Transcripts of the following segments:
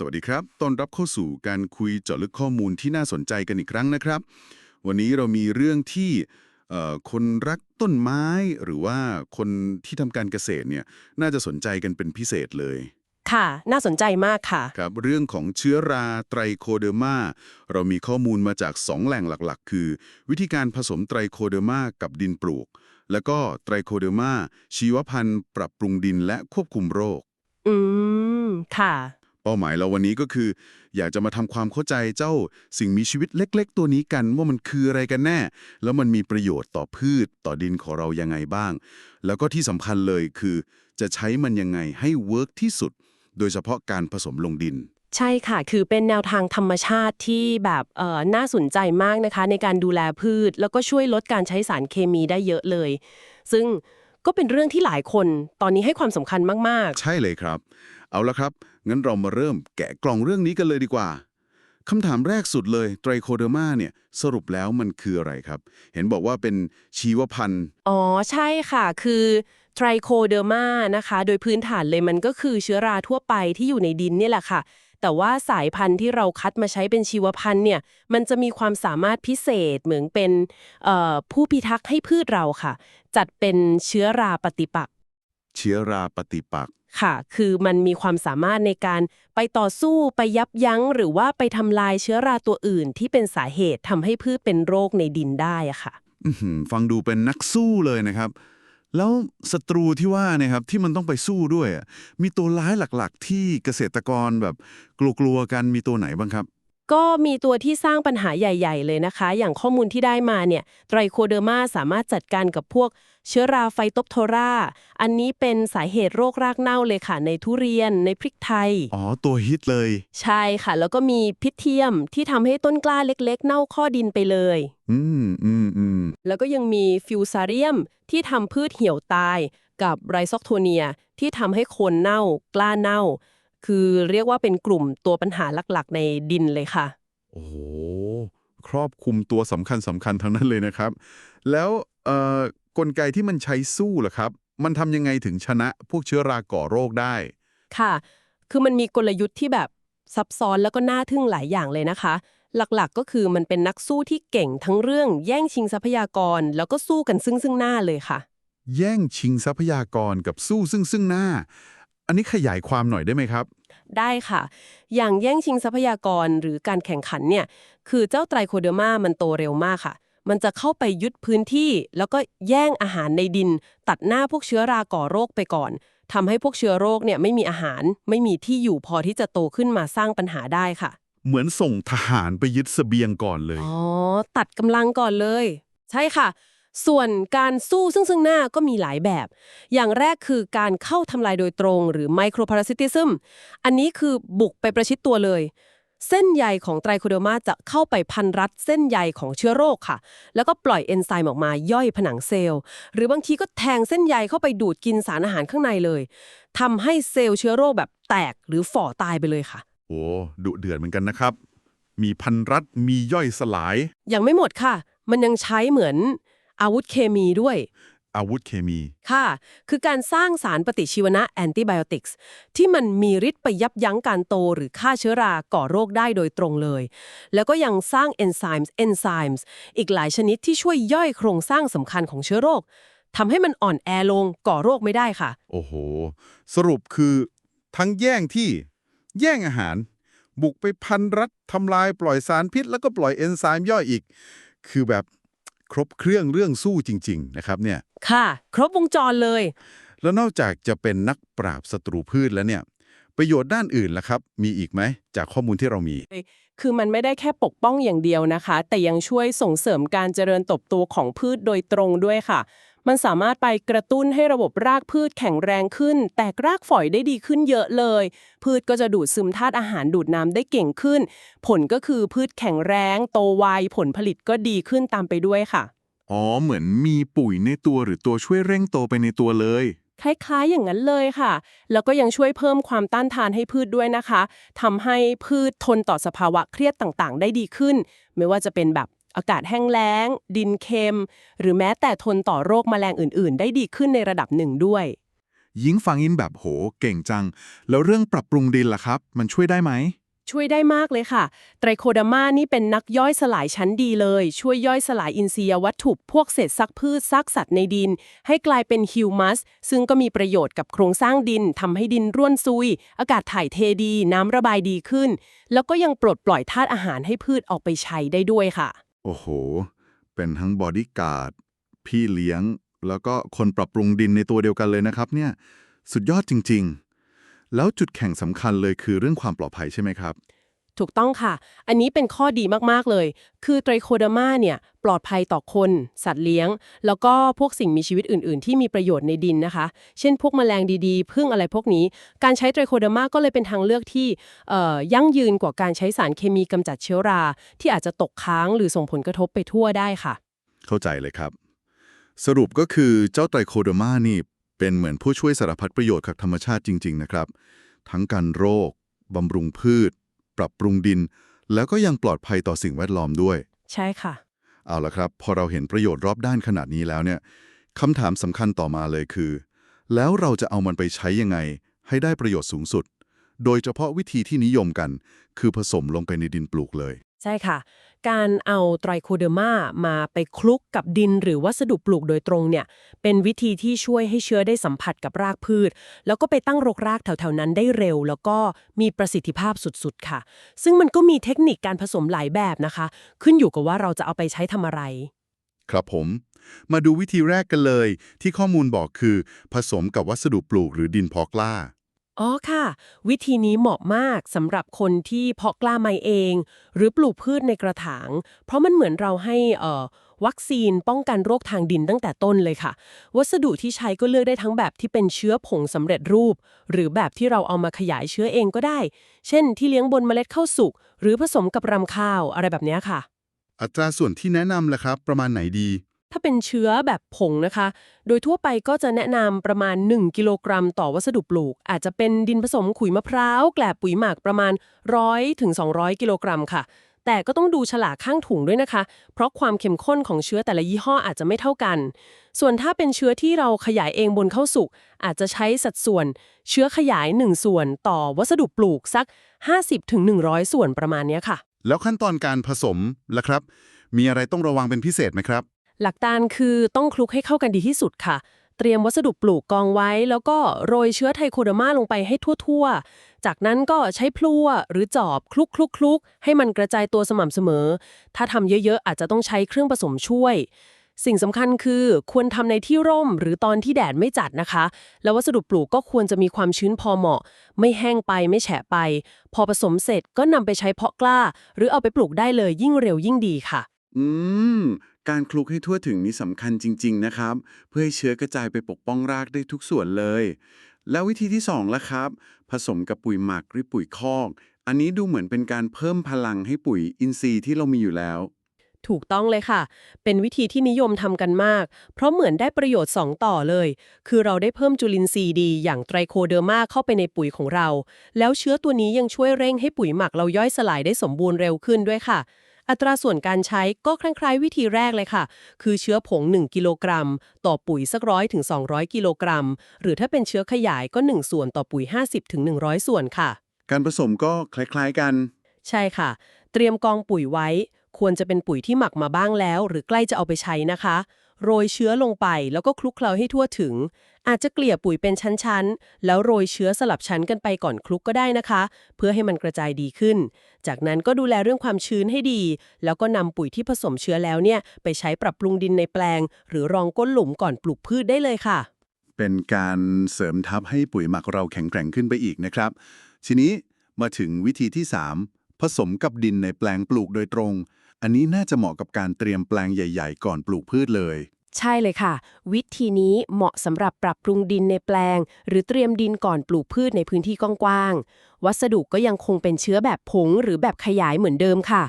สวัสดีครับ ต้อนรับเข้าสู่การคุยเจาะลึกข้อมูลที่น่าสนใจกันอีกครั้งนะครับ วันนี้เรามีเรื่องที่เอ่อคนรักต้นไม้หรือว่าคนที่ทำการเกษตรเนี่ยน่าจะสนใจกันเป็นพิเศษเลย ค่ะ น่าสนใจมากค่ะ ครับ เรื่องของเชื้อราไตรโคเดอร์มา เรามีข้อมูลมาจาก 2 แหล่งหลักๆ คือ วิธีการผสมไตรโคเดอร์มากับดินปลูก แล้วก็ไตรโคเดอร์มาชีวพันธุ์ ปรับปรุงดินและควบคุมโรค อืม ค่ะเป้าหมายเราวันนี้ก็คือ อยากจะมาทำความเข้าใจเจ้าสิ่งมีชีวิตเล็ก ๆ ตัวนี้กันว่ามันคืออะไรกันแน่ แล้วมันมีประโยชน์ต่อพืชต่อดินของเรายังไงบ้าง แล้วก็ที่สำคัญเลยคือ จะใช้มันยังไงให้เวิร์กที่สุด โดยเฉพาะการผสมลงดิน ใช่ค่ะ คือเป็นแนวทางธรรมชาติที่แบบเอ่อน่าสนใจมากนะคะ ในการดูแลพืช แล้วก็ช่วยลดการใช้สารเคมีได้เยอะเลย ซึ่งก็เป็นเรื่องที่หลายคนตอนนี้ให้ความสำคัญมากใช่เลยครับ เอาละครับ งั้นเรามาเริ่มแกะกล่องเรื่องนี้กันเลยดีกว่าคำถามแรกสุดเลยไตรโคเดอร์มาเนี่ยสรุปแล้วมันคืออะไรครับ เห็นบอกว่าเป็นชีวพันธุ์ๆอ๋อใช่ค่ะ คือไตรโคเดอร์มานะคะ โดยพื้นฐานเลยมันก็คือเชื้อราทั่วไปที่อยู่ในดินเนี่ยแหละค่ะ แต่ว่าสายพันธุ์ที่เราคัดมาใช้เป็นชีวพันธุ์เนี่ยมันจะมีความสามารถพิเศษเหมือนเป็นเอ่อผู้พิทักษ์ให้พืชเราค่ะ จัดเป็นเชื้อราปฏิปักษ์เชื้อราปฏิปักษ์ ค่ะ คือมันมีความสามารถในการไปต่อสู้ไปยับยั้ง หรือว่าไปทำลายเชื้อราตัวอื่น ที่เป็นสาเหตุทำให้พืชเป็นโรคในดินได้อะค่ะฟังดูเป็นนักสู้เลยนะครับ แล้วศัตรูที่ว่านะครับที่มันต้องไปสู้ด้วย มีตัวร้ายหลักๆ ที่เกษตรกรแบบกลัวๆกันมีตัวไหนบ้างครับ ก็มีตัวที่สร้างปัญหาใหญ่ ๆ เลยนะคะ อย่างข้อมูลที่ได้มาเนี่ย ไตรโคเดอร์มาสามารถจัดการกับพวกเชื้อราไฟโตปโทรา อันนี้เป็นสาเหตุโรครากเน่าเลยค่ะ ในทุเรียนในพริกไทย อ๋อ ตัวฮิตเลย ใช่ค่ะ แล้วก็มีพิษเทียมที่ทำให้ต้นกล้าเล็ก ๆ เน่าข้อดินไปเลย อืมอืมอืมแล้วก็ยังมีฟิวซาเรียมที่ทำพืชเหี่ยวตาย กับไรซอกโทเนียที่ทำให้โคนเน่ากล้าเน่า คือเรียกว่าเป็นกลุ่มตัวปัญหาหลักๆ ในดินเลยค่ะ โอ้โห ครอบคลุมตัวสำคัญสำคัญทั้งนั้นเลยนะครับ แล้วเอ่อกลไกที่มันใช้สู้ล่ะครับ มันทำยังไงถึงชนะพวกเชื้อราก่อโรคได้ ค่ะ คือมันมีกลยุทธ์ที่แบบซับซ้อนแล้วก็น่าทึ่งหลายอย่างเลยนะคะ หลักๆ ก็คือมันเป็นนักสู้ที่เก่งทั้งเรื่องแย่งชิงทรัพยากร แล้วก็สู้กันซึ่งซึ่งหน้าเลยค่ะ แย่งชิงทรัพยากรกับสู้ซึ่งซึ่งหน้า อันนี้ขยายความหน่อยได้ไหมครับ ได้ค่ะ อย่างแย่งชิงทรัพยากรหรือการแข่งขันเนี่ย คือเจ้าไตรโคเดอร์มามันโตเร็วมากค่ะ มันจะเข้าไปยึดพื้นที่ แล้วก็แย่งอาหารในดิน ตัดหน้าพวกเชื้อราก่อโรคไปก่อนทำให้พวกเชื้อโรคเนี่ยไม่มีอาหาร ไม่มีที่อยู่พอที่จะโตขึ้นมาสร้างปัญหาได้ค่ะ เหมือนส่งทหารไปยึดเสบียงก่อนเลย อ๋อ ตัดกำลังก่อนเลย ใช่ค่ะ ส่วนการสู้ซึ่งซึ่งหน้าก็มีหลายแบบ อย่างแรกคือการเข้าทำลายโดยตรงหรือไมโครพาราซิติซึมอันนี้คือบุกไปประชิดตัวเลย เส้นใยของไตรโคเดอร์มาจะเข้าไปพันรัดเส้นใยของเชื้อโรคค่ะ แล้วก็ปล่อยเอนไซม์ออกมาย่อยผนังเซลล์ หรือบางทีก็แทงเส้นใยเข้าไปดูดกินสารอาหารข้างในเลยทำให้เซลล์เชื้อโรคแบบแตกหรือฝ่อตายไปเลยค่ะ โอ้ดุเดือดเหมือนกันนะครับ มีพันรัฐมีย่อยสลาย ยังไม่หมดค่ะ มันยังใช้เหมือน อาวุธเคมีด้วย อาวุธเคมี ค่ะ คือการสร้างสารปฏิชีวนะแอนติไบโอติกส์ที่มันมีฤทธิ์ไปยับยั้งการโตหรือฆ่าเชื้อราก่อโรคได้โดยตรงเลย แล้วก็ยังสร้างเอนไซม์เอนไซม์อีกหลายชนิดที่ช่วยย่อยโครงสร้างสำคัญของเชื้อโรคทำให้มันอ่อนแอลงก่อโรคไม่ได้ค่ะ โอ้โห สรุปคือ ทั้งแย่งที่แย่งอาหาร บุกไปพันรัฐทำลายปล่อยสารพิษ แล้วก็ปล่อยเอนไซม์ย่อยอีก คือแบบ ครบเครื่องเรื่องสู้จริง ๆ นะครับเนี่ย ค่ะ ครบวงจรเลย แล้วนอกจากจะเป็นนักปราบศัตรูพืชแล้วเนี่ย ประโยชน์ด้านอื่นล่ะครับ มีอีกไหม จากข้อมูลที่เรามี คือมันไม่ได้แค่ปกป้องอย่างเดียวนะคะ แต่ยังช่วยส่งเสริมการเจริญเติบโตของพืชโดยตรงด้วยค่ะ มันสามารถไปกระตุ้นให้ระบบรากพืชแข็งแรงขึ้น แตกรากฝอยได้ดีขึ้นเยอะเลย พืชก็จะดูดซึมธาตุอาหารดูดน้ำได้เก่งขึ้น ผลก็คือพืชแข็งแรง โตไวผลผลิตก็ดีขึ้นตามไปด้วยค่ะ อ๋อ เหมือนมีปุ๋ยในตัวหรือตัวช่วยเร่งโตไปในตัวเลยคล้ายๆอย่างนั้นเลยค่ะ แล้วก็ยังช่วยเพิ่มความต้านทานให้พืชด้วยนะคะทำให้พืชทนต่อสภาวะเครียดต่างๆ ได้ดีขึ้น ไม่ว่าจะเป็นแบบ อากาศแห้งแล้ง ดินเค็ม หรือแม้แต่ทนต่อโรคแมลงอื่น ๆ ได้ดีขึ้นในระดับหนึ่งด้วย ยิงฟังอินแบบโห เก่งจัง แล้วเรื่องปรับปรุงดินล่ะครับ มันช่วยได้ไหม ช่วยได้มากเลยค่ะ ไตรโคดามานี่เป็นนักย่อยสลายชั้นดีเลย ช่วยย่อยสลายอินทรียวัตถุพวกเศษซากพืชซากสัตว์ในดิน ให้กลายเป็นฮิวมัส ซึ่งก็มีประโยชน์กับโครงสร้างดินทำให้ดินร่วนซุย อากาศถ่ายเทดี น้ำระบายดีขึ้น แล้วก็ยังปลดปล่อยธาตุอาหารให้พืชออกไปใช้ได้ด้วยค่ะ โอ้โห เป็นทั้งบอดี้การ์ด พี่เลี้ยง แล้วก็คนปรับปรุงดินในตัวเดียวกันเลยนะครับเนี่ย สุดยอดจริง ๆ แล้วจุดแข่งสำคัญเลยคือเรื่องความปลอดภัยใช่ไหมครับ ถูกต้องค่ะ อันนี้เป็นข้อดีมาก ๆ เลย คือไตรโคเดอร์มาเนี่ย ปลอดภัยต่อคน สัตว์เลี้ยง แล้วก็พวกสิ่งมีชีวิตอื่น ๆ ที่มีประโยชน์ในดินนะคะ เช่นพวกแมลงดีๆพึ่งอะไรพวกนี้ การใช้ไตรโคเดอร์มาก็เลยเป็นทางเลือกที่ยั่งยืนกว่าการใช้สารเคมีกำจัดเชื้อรา ที่อาจจะตกค้างหรือส่งผลกระทบไปทั่วได้ค่ะ เข้าใจเลยครับ สรุปก็คือเจ้าไตรโคโดมานี่เป็นเหมือนผู้ช่วยสารพัดประโยชน์กับธรรมชาติจริง ๆ นะครับ ทั้งการโรคบำรุงพืช ปรับปรุงดิน แล้วก็ยังปลอดภัยต่อสิ่งแวดล้อมด้วย ใช่ค่ะ เอาละครับ พอเราเห็นประโยชน์รอบด้านขนาดนี้แล้วเนี่ยคำถามสำคัญต่อมาเลยคือ แล้วเราจะเอามันไปใช้ยังไง ให้ได้ประโยชน์สูงสุด โดยเฉพาะวิธีที่นิยมกัน คือผสมลงไปในดินปลูกเลย ใช่ค่ะ การเอาไตรโคเดอร์มามาไปคลุกกับดินหรือวัสดุปลูกโดยตรงเนี่ย เป็นวิธีที่ช่วยให้เชื้อได้สัมผัสกับรากพืช แล้วก็ไปตั้งรกรากแถวๆนั้นได้เร็ว แล้วก็มีประสิทธิภาพสุดๆ ค่ะ ซึ่งมันก็มีเทคนิคการผสมหลายแบบนะคะ ขึ้นอยู่กับว่าเราจะเอาไปใช้ทำอะไร ครับผม มาดูวิธีแรกกันเลย ที่ข้อมูลบอกคือ ผสมกับวัสดุปลูกหรือดินพอกล้า อ๋อค่ะ วิธีนี้เหมาะมากสำหรับคนที่เพาะกล้าไม้เอง หรือปลูกพืชในกระถาง เพราะมันเหมือนเราให้เอ่อวัคซีนป้องกันโรคทางดินตั้งแต่ต้นเลยค่ะ วัสดุที่ใช้ก็เลือกได้ทั้งแบบที่เป็นเชื้อผงสำเร็จรูป หรือแบบที่เราเอามาขยายเชื้อเองก็ได้ เช่น ที่เลี้ยงบนเมล็ดข้าวสุกหรือผสมกับรำข้าวอะไรแบบนี้ค่ะ อัตราส่วนที่แนะนำล่ะครับ ประมาณไหนดี ถ้าเป็นเชื้อแบบผงนะคะ โดยทั่วไปก็จะแนะนำประมาณ 1 กิโลกรัมต่อวัสดุปลูก อาจจะเป็นดินผสมขุยมะพร้าวแกลบปุ๋ยหมักประมาณ 100ถึง200 กิโลกรัมค่ะ แต่ก็ต้องดูฉลากข้างถุงด้วยนะคะ เพราะความเข้มข้นของเชื้อแต่ละยี่ห้ออาจจะไม่เท่ากัน ส่วนถ้าเป็นเชื้อที่เราขยายเองบนข้าวสุกอาจจะใช้สัดส่วน เชื้อขยาย 1 ส่วนต่อวัสดุปลูกสัก 50ถึง100 ส่วนประมาณเนี้ยค่ะ แล้วขั้นตอนการผสมล่ะครับ มีอะไรต้องระวังเป็นพิเศษไหมครับ หลักการคือต้องคลุกให้เข้ากันดีที่สุดค่ะ เตรียมวัสดุปลูกกองไว้ แล้วก็โรยเชื้อไทโคเดอร์มาลงไปให้ทั่วๆ จากนั้นก็ใช้พลั่วหรือจอบคลุกคลุกคลุกให้มันกระจายตัวสม่ำเสมอ ถ้าทำเยอะๆ อาจจะต้องใช้เครื่องผสมช่วยสิ่งสำคัญคือควรทำในที่ร่มหรือตอนที่แดดไม่จัดนะคะ แล้ววัสดุปลูกก็ควรจะมีความชื้นพอเหมาะ ไม่แห้งไปไม่แฉะไป พอผสมเสร็จก็นำไปใช้เพาะกล้า หรือเอาไปปลูกได้เลยยิ่งเร็วยิ่งดีค่ะ อืม การคลุกให้ทั่วถึงนี่สำคัญจริง ๆ นะครับ เพื่อให้เชื้อกระจายไปปกป้องรากได้ทุกส่วนเลย แล้ววิธีที่สองล่ะครับ ผสมกับปุ๋ยหมักหรือปุ๋ยคอก อันนี้ดูเหมือนเป็นการเพิ่มพลังให้ปุ๋ยอินทรีย์ที่เรามีอยู่แล้ว ถูกต้องเลยค่ะ เป็นวิธีที่นิยมทำกันมาก เพราะเหมือนได้ประโยชน์ 2 ต่อเลย คือเราได้เพิ่มจุลินทรีย์ดีอย่างไตรโคเดอร์มาเข้าไปในปุ๋ยของเรา แล้วเชื้อตัวนี้ยังช่วยเร่งให้ปุ๋ยหมักเราย่อยสลายได้สมบูรณ์เร็วขึ้นด้วยค่ะ อัตราส่วนการใช้ก็คล้ายๆ วิธีแรกเลยค่ะ คือเชื้อผง 1 กิโลกรัม ต่อปุ๋ยสักร้อยถึง200 กิโลกรัม หรือถ้าเป็นเชื้อขยายก็ 1 ส่วนต่อปุ๋ย 50ถึง100 ส่วนค่ะ การผสมก็คล้ายๆกัน ใช่ค่ะ เตรียมกองปุ๋ยไว้ ควรจะเป็นปุ๋ยที่หมักมาบ้างแล้ว หรือใกล้จะเอาไปใช้นะคะ โรยเชื้อลงไปแล้วก็คลุกเคล้าให้ทั่วถึง อาจจะเกลี่ยปุ๋ยเป็นชั้นๆ แล้วโรยเชื้อสลับชั้นกันไปก่อนคลุกก็ได้นะคะ เพื่อให้มันกระจายดีขึ้น จากนั้นก็ดูแลเรื่องความชื้นให้ดี แล้วก็นำปุ๋ยที่ผสมเชื้อแล้วเนี่ยไปใช้ปรับปรุงดินในแปลง หรือรองก้นหลุมก่อนปลูกพืชได้เลยค่ะ เป็นการเสริมทับให้ปุ๋ยหมักเราแข็งแกร่งขึ้นไปอีกนะครับ ทีนี้มาถึงวิธีที่ 3 ผสมกับดินในแปลงปลูกโดยตรง อันนี้น่าจะเหมาะกับการเตรียมแปลงใหญ่ ๆ ก่อนปลูกพืชเลย ใช่เลยค่ะ วิธีนี้เหมาะสำหรับปรับปรุงดินในแปลง หรือเตรียมดินก่อนปลูกพืชในพื้นที่กว้างๆวัสดุก็ยังคงเป็นเชื้อแบบผงหรือแบบขยายเหมือนเดิมค่ะ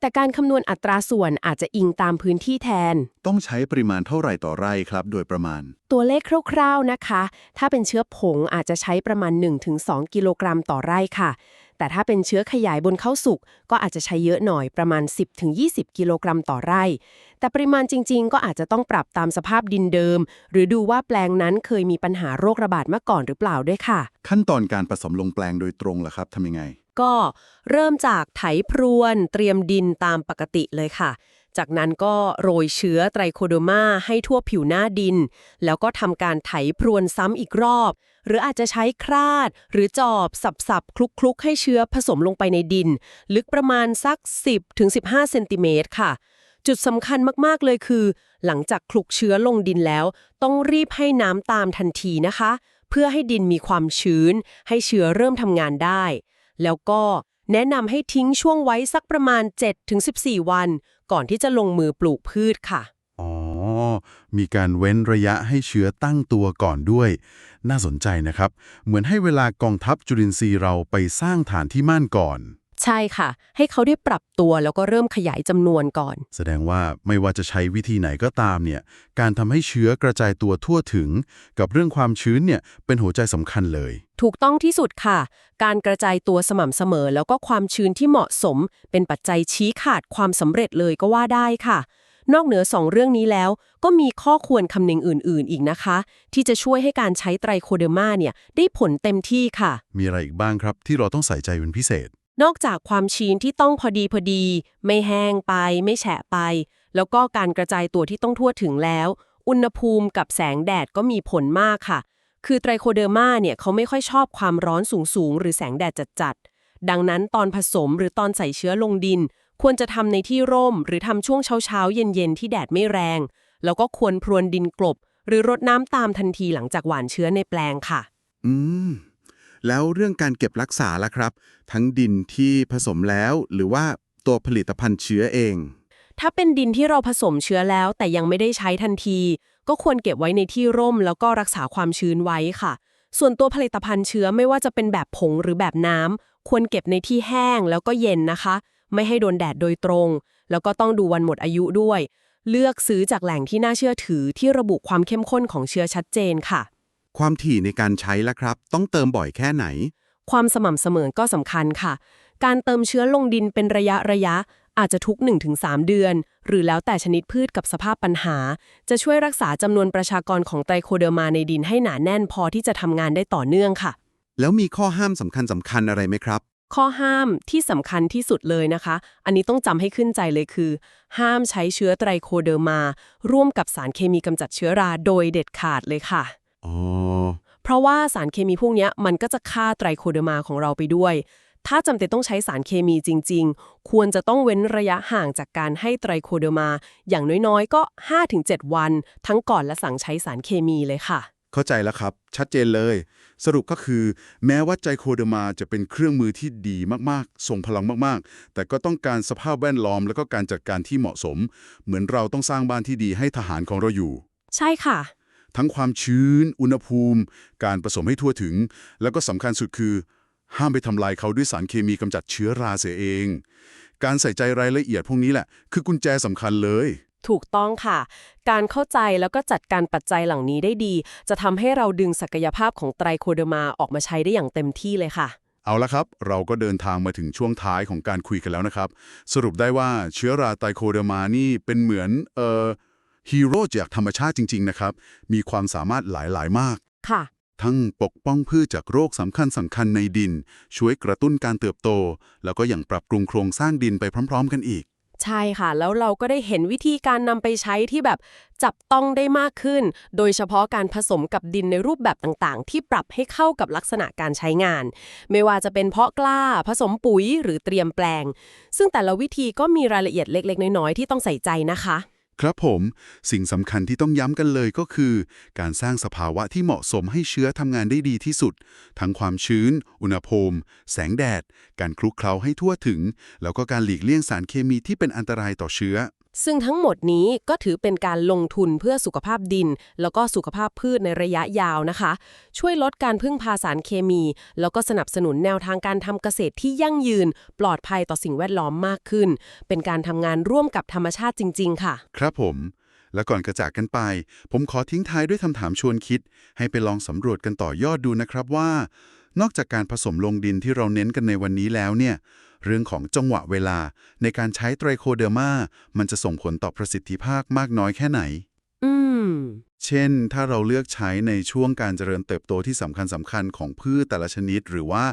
แต่การคำนวณอัตราส่วนอาจจะอิงตามพื้นที่แทน ต้องใช้ปริมาณเท่าไหร่ต่อไร่ครับ โดยประมาณ ตัวเลขคร่าวๆนะคะ ถ้าเป็นเชื้อผงอาจจะใช้ประมาณ 1-2 กิโลกรัมต่อไร่ค่ะ แต่ถ้าเป็นเชื้อขยายบนข้าวสุกก็อาจจะใช้เยอะหน่อยประมาณ 10-20 กิโลกรัมต่อไร่ แต่ปริมาณจริง ๆ ก็อาจจะต้องปรับตามสภาพดินเดิม หรือดูว่าแปลงนั้นเคยมีปัญหาโรคระบาดมาก่อนหรือเปล่าด้วยค่ะ ขั้นตอนการผสมลงแปลงโดยตรงล่ะครับทำยังไง ก็เริ่มจากไถพรวน เตรียมดินตามปกติเลยค่ะ จากนั้นก็โรยเชื้อไตรโคโดมาให้ทั่วผิวหน้าดิน แล้วก็ทำการไถพรวนซ้ำอีกรอบ หรืออาจจะใช้คราด หรือจอบสับๆ คลุกๆ ให้เชื้อผสมลงไปในดิน ลึกประมาณสัก 10-15เซนติเมตรค่ะ จุดสำคัญมากๆเลยคือ หลังจากคลุกเชื้อลงดินแล้ว ต้องรีบให้น้ำตามทันทีนะคะ เพื่อให้ดินมีความชื้น ให้เชื้อเริ่มทำงานได้ แล้วก็ แนะนำให้ทิ้งช่วงไว้สักประมาณ 7-14 วัน ก่อนที่จะลงมือปลูกพืชค่ะ อ๋อ มีการเว้นระยะให้เชื้อตั้งตัวก่อนด้วย น่าสนใจนะครับ เหมือนให้เวลากองทัพจุลินทรีย์เราไปสร้างฐานที่มั่นก่อน ใช่ค่ะ ให้เขาได้ปรับตัวแล้วก็เริ่มขยายจำนวนก่อน แสดงว่าไม่ว่าจะใช้วิธีไหนก็ตามเนี่ย การทำให้เชื้อกระจายตัวทั่วถึง กับเรื่องความชื้นเนี่ยเป็นหัวใจสำคัญเลย ถูกต้องที่สุดค่ะ การกระจายตัวสม่ำเสมอ แล้วก็ความชื้นที่เหมาะสม เป็นปัจจัยชี้ขาดความสำเร็จเลยก็ว่าได้ค่ะ นอกเหนือสองเรื่องนี้แล้ว ก็มีข้อควรคำนึงอื่น ๆ อีกนะคะ ที่จะช่วยให้การใช้ไตรโคเดอร์มาเนี่ยได้ผลเต็มที่ค่ะ มีอะไรอีกบ้างครับที่เราต้องใส่ใจเป็นพิเศษ นอกจากความชื้นที่ต้องพอดีพอดี ไม่แห้งไป ไม่แฉะไป แล้วก็การกระจายตัวที่ต้องทั่วถึงแล้ว อุณหภูมิกับแสงแดดก็มีผลมากค่ะ คือไตรโคเดอร์มาเนี่ยเขาไม่ค่อยชอบความร้อนสูงๆ หรือแสงแดดจัดๆ ดังนั้นตอนผสมหรือตอนใส่เชื้อลงดิน ควรจะทำในที่ร่ม หรือทำช่วงเช้าๆ เย็นๆ ที่แดดไม่แรง แล้วก็ควรพรวนดินกลบ หรือรดน้ำตามทันทีหลังจากหว่านเชื้อในแปลงค่ะ อืม แล้วเรื่องการเก็บรักษาล่ะครับ ทั้งดินที่ผสมแล้วหรือว่าตัวผลิตภัณฑ์เชื้อเอง ถ้าเป็นดินที่เราผสมเชื้อแล้ว แต่ยังไม่ได้ใช้ทันที ก็ควรเก็บไว้ในที่ร่ม แล้วก็รักษาความชื้นไว้ค่ะ ส่วนตัวผลิตภัณฑ์เชื้อไม่ว่าจะเป็นแบบผงหรือแบบน้ำควรเก็บในที่แห้งแล้วก็เย็นนะคะ ไม่ให้โดนแดดโดยตรง แล้วก็ต้องดูวันหมดอายุด้วย เลือกซื้อจากแหล่งที่น่าเชื่อถือที่ระบุความเข้มข้นของเชื้อชัดเจนค่ะ ความถี่ในการใช้ล่ะครับ ต้องเติมบ่อยแค่ไหน ความสม่ำเสมอก็สำคัญค่ะ การเติมเชื้อลงดินเป็นระยะระยะ อาจจะทุก 1-3 เดือน หรือแล้วแต่ชนิดพืชกับสภาพปัญหา จะช่วยรักษาจำนวนประชากรของไตรโคเดอร์มาในดินให้หนาแน่นพอที่จะทำงานได้ต่อเนื่องค่ะ แล้วมีข้อห้ามสำคัญสำคัญอะไรไหมครับ ข้อห้ามที่สำคัญที่สุดเลยนะคะ อันนี้ต้องจำให้ขึ้นใจเลยคือ ห้ามใช้เชื้อไตรโคเดอร์มา ร่วมกับสารเคมีกำจัดเชื้อราโดยเด็ดขาดเลยค่ะอ๋อ เพราะว่าสารเคมีพวกเนี้ยมันก็จะฆ่าไตรโคเดอร์มาของเราไปด้วย ถ้าจำเป็นต้องใช้สารเคมีจริง ๆ ควรจะต้องเว้นระยะห่างจากการให้ไตรโคเดอร์มา อย่างน้อยๆ ก็ 5-7 วัน ทั้งก่อนและสั่งใช้สารเคมีเลยค่ะ เข้าใจแล้วครับ ชัดเจนเลย สรุปก็คือ แม้ว่าไจโคเดอร์มาจะเป็นเครื่องมือที่ดีมากๆส่งพลังมากๆ แต่ก็ต้องการสภาพแวดล้อมแล้วก็การจัดการที่เหมาะสม เหมือนเราต้องสร้างบ้านที่ดีให้ทหารของเราอยู่ ใช่ค่ะ ทั้งความชื้น อุณหภูมิ การผสมให้ทั่วถึง แล้วก็สำคัญสุดคือ ห้ามไปทำลายเขาด้วยสารเคมีกำจัดเชื้อราเสียเอง การใส่ใจรายละเอียดพวกนี้แหละ คือกุญแจสำคัญเลย ถูกต้องค่ะ การเข้าใจแล้วก็จัดการปัจจัยเหล่านี้ได้ดี จะทำให้เราดึงศักยภาพของไตรโคเดอร์มาออกมาใช้ได้อย่างเต็มที่เลยค่ะเอาละครับ เราก็เดินทางมาถึงช่วงท้ายของการคุยกันแล้วนะครับ สรุปได้ว่าเชื้อราไตโคเดอร์มานี่เป็นเหมือนเอ่อ ฮีโร่จากธรรมชาติจริง ๆ นะครับ มีความสามารถหลายๆ มาก ค่ะ ทั้งปกป้องพืชจากโรคสำคัญสำคัญในดิน ช่วยกระตุ้นการเติบโต แล้วก็อย่างปรับปรุงโครงสร้างดินไปพร้อม ๆ กันอีก ใช่ค่ะ แล้วเราก็ได้เห็นวิธีการนำไปใช้ที่แบบจับต้องได้มากขึ้น โดยเฉพาะการผสมกับดินในรูปแบบต่างๆ ที่ปรับให้เข้ากับลักษณะการใช้งาน ไม่ว่าจะเป็นเพาะกล้า ผสมปุ๋ยหรือเตรียมแปลง ซึ่งแต่ละวิธีก็มีรายละเอียดเล็ก ๆ น้อยๆที่ต้องใส่ใจนะคะ ครับผม สิ่งสำคัญที่ต้องย้ำกันเลยก็คือ การสร้างสภาวะที่เหมาะสมให้เชื้อทำงานได้ดีที่สุด ทั้งความชื้น อุณหภูมิ แสงแดด การคลุกเคล้าให้ทั่วถึง แล้วก็การหลีกเลี่ยงสารเคมีที่เป็นอันตรายต่อเชื้อ ซึ่งทั้งหมดนี้ก็ถือเป็นการลงทุนเพื่อสุขภาพดิน แล้วก็สุขภาพพืชในระยะยาวนะคะ ช่วยลดการพึ่งพาสารเคมี แล้วก็สนับสนุนแนวทางการทำเกษตรที่ยั่งยืน ปลอดภัยต่อสิ่งแวดล้อมมากขึ้น เป็นการทำงานร่วมกับธรรมชาติจริง ๆ ค่ะ ครับผม และก่อนกระจากกันไป ผมขอทิ้งท้ายด้วยคำถามชวนคิด ให้ไปลองสำรวจกันต่อยอดดูนะครับว่า นอกจากการผสมลงดินที่เราเน้นกันในวันนี้แล้วเนี่ย เรื่องของจังหวะเวลา ในการใช้ไตรโคเดอร์มา มันจะส่งผลต่อประสิทธิภาพมากน้อยแค่ไหน อืม เช่น ถ้าเราเลือกใช้ในช่วงการเจริญเติบโตที่สำคัญสำคัญของพืชแต่ละชนิด หรือว่า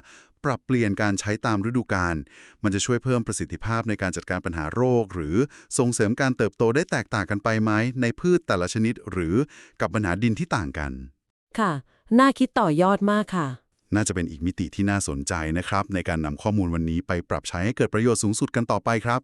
ปรับเปลี่ยนการใช้ตามฤดูกาล มันจะช่วยเพิ่มประสิทธิภาพในการจัดการปัญหาโรค หรือส่งเสริมการเติบโตได้แตกต่างกันไปไหมในพืชแต่ละชนิด หรือกับปัญหาดินที่ต่างกัน ค่ะ น่าคิดต่อยอดมากค่ะ น่าจะเป็นอีกมิติที่น่าสนใจนะครับ ในการนำข้อมูลวันนี้ไปปรับใช้ให้เกิดประโยชน์สูงสุดกันต่อไปครับ